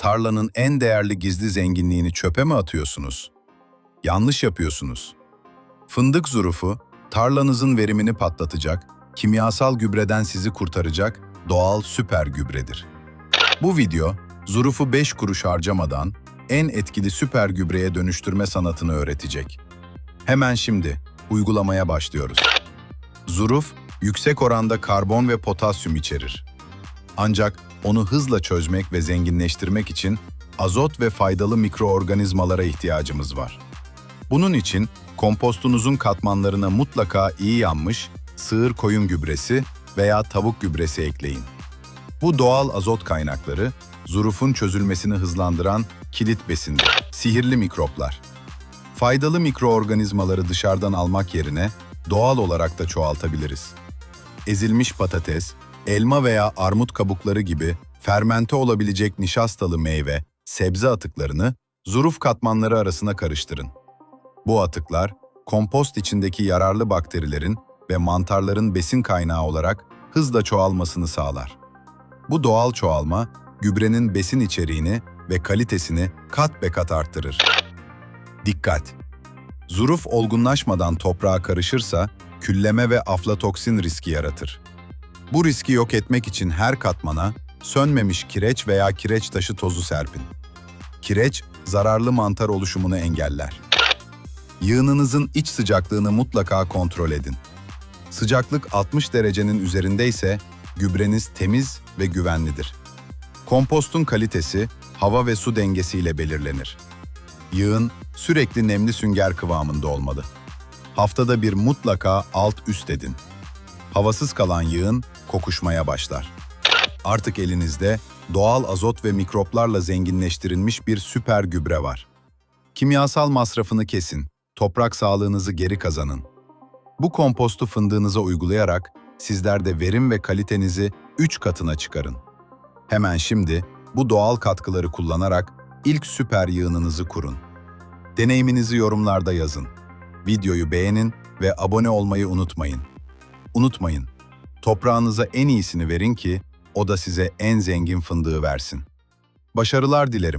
tarlanın en değerli gizli zenginliğini çöpe mi atıyorsunuz? Yanlış yapıyorsunuz. Fındık zurufu, tarlanızın verimini patlatacak, kimyasal gübreden sizi kurtaracak doğal süper gübredir. Bu video, zurufu 5 kuruş harcamadan en etkili süper gübreye dönüştürme sanatını öğretecek. Hemen şimdi uygulamaya başlıyoruz. Zuruf, yüksek oranda karbon ve potasyum içerir. Ancak onu hızla çözmek ve zenginleştirmek için azot ve faydalı mikroorganizmalara ihtiyacımız var. Bunun için kompostunuzun katmanlarına mutlaka iyi yanmış sığır koyun gübresi veya tavuk gübresi ekleyin. Bu doğal azot kaynakları, zurufun çözülmesini hızlandıran kilit besindir. Sihirli mikroplar. Faydalı mikroorganizmaları dışarıdan almak yerine doğal olarak da çoğaltabiliriz. Ezilmiş patates, elma veya armut kabukları gibi fermente olabilecek nişastalı meyve, sebze atıklarını zuruf katmanları arasına karıştırın. Bu atıklar, kompost içindeki yararlı bakterilerin ve mantarların besin kaynağı olarak hızla çoğalmasını sağlar. Bu doğal çoğalma, gübrenin besin içeriğini ve kalitesini kat be kat arttırır. Dikkat! Zuruf olgunlaşmadan toprağa karışırsa külleme ve aflatoksin riski yaratır. Bu riski yok etmek için her katmana sönmemiş kireç veya kireç taşı tozu serpin. Kireç, zararlı mantar oluşumunu engeller. Yığınınızın iç sıcaklığını mutlaka kontrol edin. Sıcaklık 60 derecenin üzerindeyse gübreniz temiz ve güvenlidir. Kompostun kalitesi hava ve su dengesiyle belirlenir. Yığın sürekli nemli sünger kıvamında olmalı. Haftada bir mutlaka alt üst edin. Havasız kalan yığın kokuşmaya başlar. Artık elinizde doğal azot ve mikroplarla zenginleştirilmiş bir süper gübre var. Kimyasal masrafını kesin, toprak sağlığınızı geri kazanın. Bu kompostu fındığınıza uygulayarak sizler de verim ve kalitenizi 3 katına çıkarın. Hemen şimdi bu doğal katkıları kullanarak ilk süper yığınınızı kurun. Deneyiminizi yorumlarda yazın. Videoyu beğenin ve abone olmayı unutmayın. Unutmayın, toprağınıza en iyisini verin ki o da size en zengin fındığı versin. Başarılar dilerim.